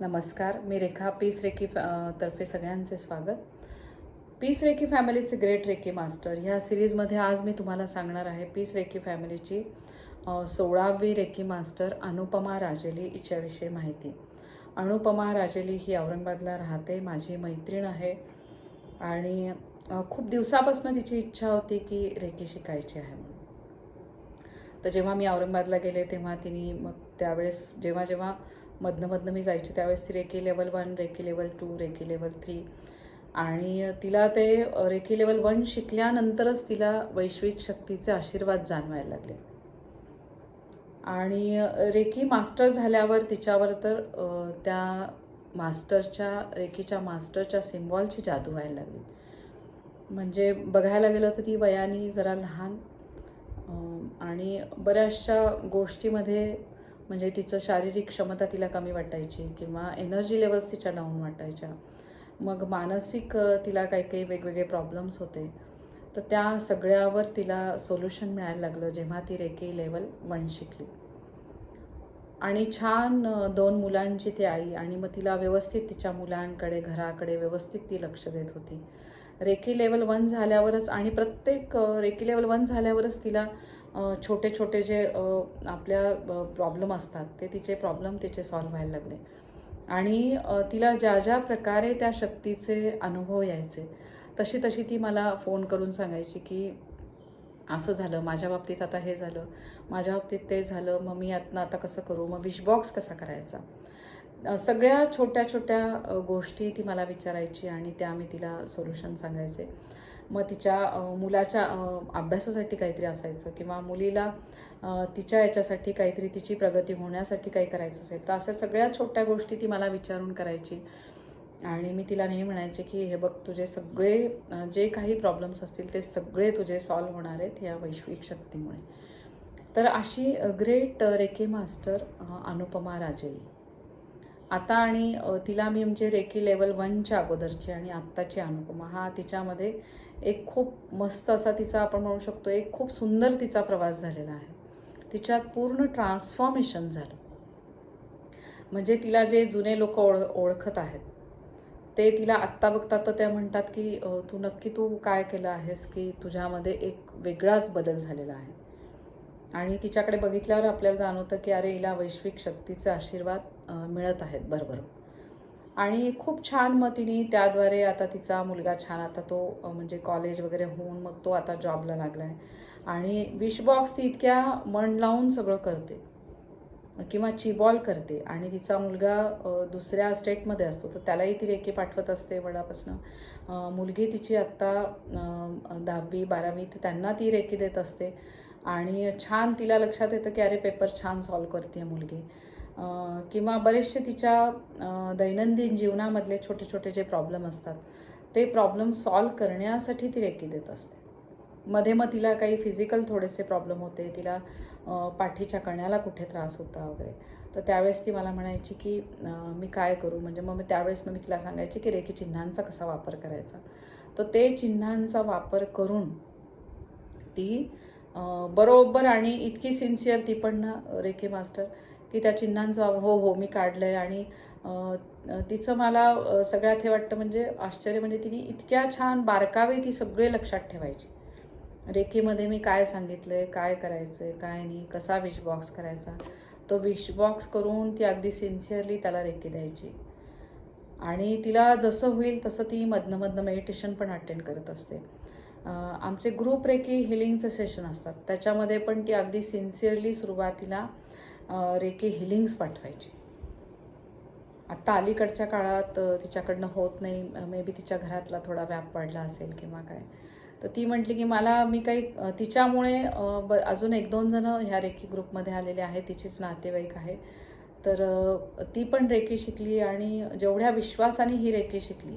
नमस्कार मी रेखा piece recce तर्फे सगळ्यांचे स्वागत. पीस रेकी फॅमिलीचे ग्रेट रेकी मास्टर. ह्या सिरीजमध्ये आज मी तुम्हाला सांगणार आहे पीस रेकी फॅमिलीची सोळावी रेकी मास्टर अनुपमा राजेली हिच्याविषयी माहिती. अनुपमा राजेली ही औरंगाबादला राहते माझी मैत्रीण आहे आणि खूप दिवसापासून तिची इच्छा होती की रेकी शिकायची आहे म्हणून. तर जेव्हा मी औरंगाबादला गेले तेव्हा तिने मग त्यावेळेस जेव्हा जेव्हा मधनंमधनं मी जायची त्यावेळेस ती reiki level one reiki level two reiki level three आणि तिला ते रेकी लेवल वन शिकल्यानंतरच तिला वैश्विक शक्तीचे आशीर्वाद जाणवायला लागले. आणि रेकी मास्टर झाल्यावर तिच्यावर तर त्या मास्टरच्या रेकीच्या मास्टरच्या सिम्बॉलची जादू व्हायला लागली. म्हणजे बघायला गेलं तर ती वयाने जरा लहान आणि बऱ्याचशा गोष्टीमध्ये म्हणजे तिचं शारीरिक क्षमता तिला कमी वाटायची किंवा एनर्जी लेवल्स तिच्या डाऊन वाटायच्या. मग मानसिक तिला काही काही वेगवेगळे प्रॉब्लेम्स होते. तर त्या सगळ्यावर तिला सोल्युशन मिळायला लागलं जेव्हा ती रेकी लेवल वन शिकली. आणि छान दोन मुलांची ती आई आणि मग तिला व्यवस्थित तिच्या मुलांकडे घराकडे व्यवस्थित ती लक्ष देत होती. रेकी लेवल वन झाल्यावरच आणि प्रत्येक रेकी लेवल वन झाल्यावरच तिला छोटे छोटे जे आपल्या प्रॉब्लेम असतात ते तिचे प्रॉब्लेम तिचे सॉल्व्ह व्हायला लागले. आणि तिला ज्या ज्या प्रकारे त्या शक्तीचे अनुभव यायचे तशी तशी ती मला फोन करून सांगायची की असं झालं माझ्या बाबतीत आता हे झालं माझ्या बाबतीत ते झालं मग मी यातनं आता कसं करू? मग विशबॉक्स कसा करायचा? सगळ्या छोट्या छोट्या गोष्टी ती मला विचारायची आणि त्या मी तिला सोल्युशन सांगायचे. मग तिच्या मुलाच्या अभ्यासासाठी काहीतरी असायचं किंवा मुलीला तिच्या याच्यासाठी काहीतरी तिची प्रगती होण्यासाठी काही करायचं असेल तर अशा सगळ्या छोट्या गोष्टी ती मला विचारून करायची. आणि मी तिला नेहमी म्हणायचे की हे बघ तुझे सगळे जे काही प्रॉब्लेम्स असतील ते सगळे तुझे सॉल्व्ह होणार आहेत या वैश्विक शक्तीमुळे. तर अशी great reiki master Anupama Rajeli आता आणि तिला मी म्हणजे रेकी लेवल वनच्या अगोदरची आणि आत्ताची अनुपमा हा तिच्यामध्ये एक खूप मस्त असा तिचा आपण म्हणू शकतो एक खूप सुंदर तिचा प्रवास झालेला आहे. तिच्यात पूर्ण ट्रान्सफॉर्मेशन झालं. म्हणजे तिला जे जुने लोक ओळ ओळखत आहेत ते तिला आत्ता बघतात तर त्या म्हणतात की तू नक्की तू काय केलं आहेस की तुझ्यामध्ये एक वेगळाच बदल झालेला आहे? आणि तिच्याकडे बघितल्यावर आपल्याला जाणवतं की अरे हिला वैश्विक शक्तीचा आशीर्वाद मिळत आहेत बरोबर आणि खूप छान मग तिने त्याद्वारे आता तिचा मुलगा छान आता तो म्हणजे कॉलेज वगैरे होऊन मग तो आता जॉबला लागला आहे आणि विशबॉक्स ती इतक्या मन लावून सगळं करते. किंवा चिबॉल करते. आणि तिचा मुलगा दुसऱ्या स्टेटमध्ये असतो. तर त्यालाही ती रेखे पाठवत असते वडापासनं. मुलगी तिची आत्ता दहावी बारावी तर त्यांना ती रेखी देत असते. आणि छान तिला लक्षात येतं की अरे पेपर छान सॉल्व करते मुलगी. किंवा बरेचसे तिच्या दैनंदिन जीवनामधले छोटे छोटे जे प्रॉब्लेम असतात ते प्रॉब्लेम सॉल्व करण्यासाठी ती रेकी देत असते. मध्ये मग तिला काही फिजिकल थोडेसे प्रॉब्लेम होते तिला पाठीच्या कण्याला कुठे त्रास होता वगैरे. तर त्यावेळेस ती मला म्हणायची की मी काय करू? म्हणजे मग मी त्यावेळेस मग मी तिला सांगायची की रेकी चिन्हांचा कसा वापर करायचा? तर ते चिन्हांचा वापर करून ती बरोबर आणि इतकी सिन्सिअर ती पण ना रेखे मास्टर की त्या चिन्हांचा हो हो मी काढलं आहे आणि तिचं मला सगळ्यात हे वाटतं म्हणजे आश्चर्य म्हणजे तिने इतक्या छान बारकावे ती सगळे लक्षात ठेवायची. रेखेमध्ये मी काय सांगितलं आहे काय करायचं आहे काय नाही कसा विश बॉक्स करायचा? तो विश बॉक्स करून ती अगदी सिन्सिअरली त्याला रेखी द्यायची. आणि तिला जसं होईल तसं ती मधनंमधनं मेडिटेशन पण अटेंड करत असते. आमचे ग्रुप रेकी हिलिंगचं सेशन असतात. त्याच्यामध्ये पण ती अगदी सिन्सिअरली सुरुवातीला रेके हिलिंग्स पाठवायची. आत्ता अलीकडच्या काळात तिच्याकडनं होत नाही. मे बी तिच्या घरातला थोडा व्याप वाढला असेल किंवा काय. तर ती म्हटली की मला मी काही तिच्यामुळे ब अजून एक दोन जणं ह्या रेकी ग्रुपमध्ये आलेले आहेत. तिचीच नातेवाईक आहे. तर ती पण रेकी शिकली आणि जेवढ्या विश्वासाने ही रेकी शिकली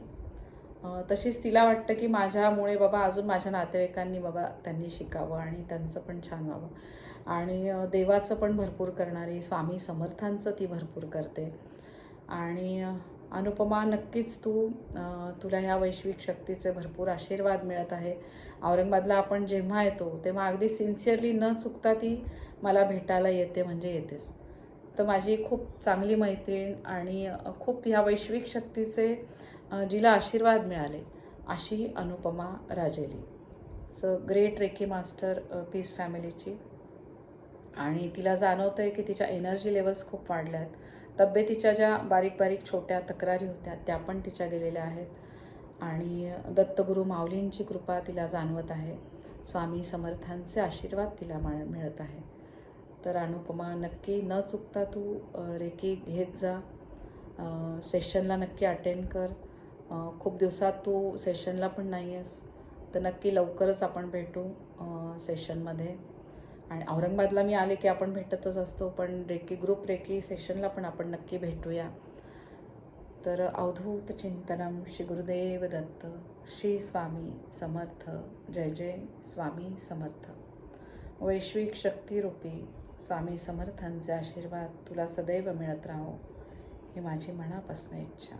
तशीच तिला वाटतं की माझ्यामुळे बाबा अजून माझ्या नातेवाईकांनी बाबा त्यांनी शिकावं आणि त्यांचं पण छान व्हावं. आणि देवाचं पण भरपूर करणारी स्वामी समर्थांचं ती भरपूर करते. आणि अनुपमा नक्कीच तू तुला ह्या वैश्विक शक्तीचे भरपूर आशीर्वाद मिळत आहे. औरंगाबादला आपण जेव्हा येतो तेव्हा अगदी सिन्सिअरली न चुकता ती मला भेटायला येते म्हणजे येतेच. तर माझी खूप चांगली मैत्रीण आणि खूप ह्या वैश्विक शक्तीचे जिला आशीर्वाद मिळाले अशी Anupama Rajeli. So great reiki master peace फॅमिलीची आणि तिला जाणवतं आहे की तिच्या एनर्जी लेवल्स खूप वाढल्या आहेत तब्येतीच्या ज्या बारीक बारीक छोट्या तक्रारी होत्या त्या पण तिच्या गेलेल्या आहेत. आणि दत्तगुरू माऊलींची कृपा तिला जाणवत आहे. स्वामी समर्थांचे आशीर्वाद तिला मा मिळत आहे. तर अनुपमा नक्की न चुकता तू रेकी घेत जा. सेशनला नक्की अटेंड कर. खूप दिवसात तू सेशनला पण नाही आहेस तर नक्की लवकरच आपण भेटू सेशनमध्ये आणि औरंगाबादला मी आले की आपण भेटतच असतो पण रेकी ग्रुप रेकी सेशनला पण आपण नक्की भेटूया. तर अवधूत चिंतनम श्री गुरुदेव दत्त श्री स्वामी समर्थ. जय जय स्वामी समर्थ. वैश्विक शक्तिरूपी. स्वामी समर्थांचे आशीर्वाद तुला सदैव मिळत राहो ही माझी मनापासून इच्छा.